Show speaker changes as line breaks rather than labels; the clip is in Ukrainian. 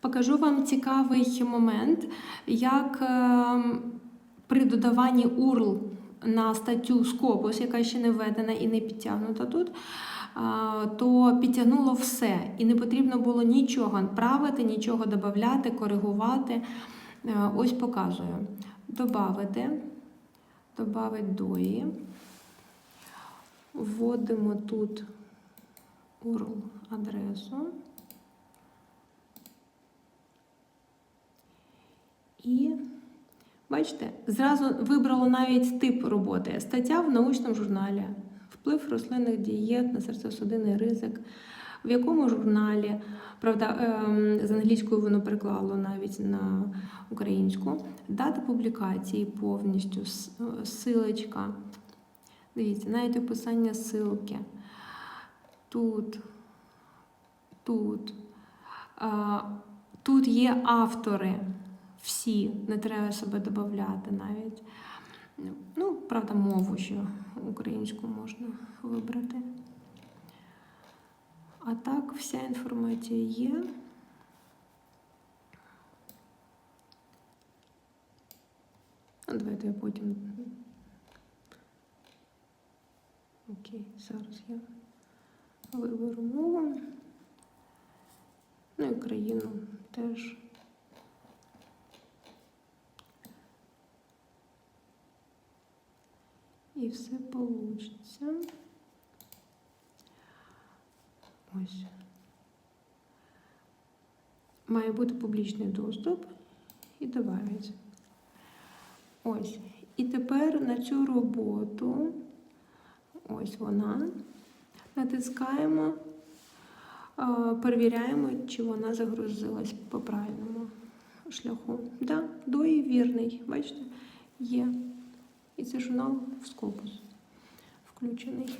Покажу вам цікавий момент, як е, при додаванні URL на статтю Scopus, яка ще не введена і не підтягнута тут, то підтягнуло все. І не потрібно було нічого правити, нічого додати, коригувати. Е, Ось показую. Добавити, добавити дої. Вводимо тут URL адресу. І бачите, зразу вибрало навіть тип роботи. Стаття в научному журналі. Вплив рослинних дієт на серцево-судинний ризик. В якому журналі, правда, ем, з англійською воно переклало навіть на українську. Дата публікації повністю, силочка. Дивіться, навіть описання ссылки. Тут, тут. Тут є автори. Всі, не треба себе додати навіть. Ну, правда, мову ще українську можна вибрати. А так, вся інформація є. Ну, давайте я потім. Окей, зараз я виберу мову. Ну і країну теж. І все получиться. Ось. Має бути публічний доступ і додається. Ось. І тепер на цю роботу, ось вона, натискаємо, перевіряємо, чи вона загрузилась по правильному шляху. Да, дої вірний, бачите, є. І це журнал в скобус включений.